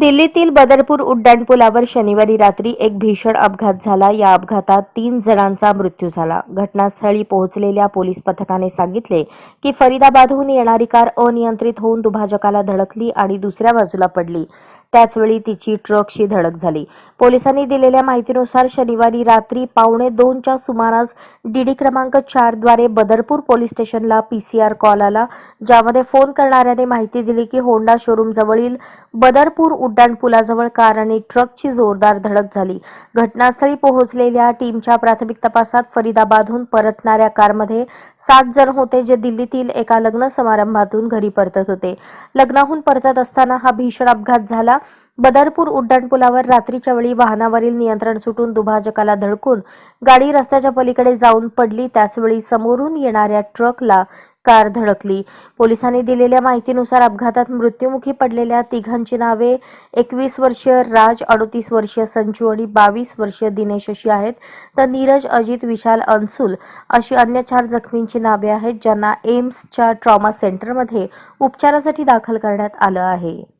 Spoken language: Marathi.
दिल्लीतील बदरपूर उड्डाणपुलावर शनिवारी रात्री एक भीषण अपघात झाला. या अपघातात तीन जणांचा मृत्यू झाला. घटनास्थळी पोहोचलेल्या पोलीस पथकाने सांगितले की फरीदाबादहून येणारी कार अनियंत्रित होऊन दुभाजकाला धडकली आणि दुसऱ्या बाजूला पडली. त्याचवेळी तिची ट्रकशी धडक झाली. पोलिसांनी दिलेल्या माहितीनुसार शनिवारी रात्री पावणे दोनच्या सुमारास डीडी क्रमांक चारद्वारे बदरपूर पोलीस स्टेशनला पीसीआर कॉल आला ज्यामध्ये फोन करणाऱ्याने माहिती दिली की होंडा शोरूम जवळील बदरपूर उड्डाणपुलाजवळ कार आणि ट्रकची जोरदार धडक झाली. घटनास्थळी पोहोचलेल्या टीमच्या प्राथमिक तपासात फरीदाबादहून परतणाऱ्या कारमध्ये सात जण होते जे दिल्लीतील एका लग्न समारंभातून घरी परतत होते. लग्नाहून परतत असताना हा भीषण अपघात झाला. बदरपूर उड्डाणपुलावर रात्रीच्या वेळी वाहनावरील नियंत्रण सुटून दुभाजकाला धडकून गाडी रस्त्याच्या पलीकडे जाऊन पडली. त्याचवेळी समोरून येणाऱ्या ट्रकला कार धडकली. पोलिसांनी दिलेल्या माहितीनुसार अपघातात मृत्युमुखी पडलेल्या तिघांची नावे एकवीस वर्षीय राज अडोतीस वर्षीय संजू आणि बावीस वर्षीय दिनेश अशी आहेत. तर नीरज अजित विशाल अन्सुल अशी अन्य चार जखमींची नावे आहेत ज्यांना एम्सच्या ट्रॉमा सेंटरमध्ये उपचारासाठी दाखल करण्यात आलं आहे.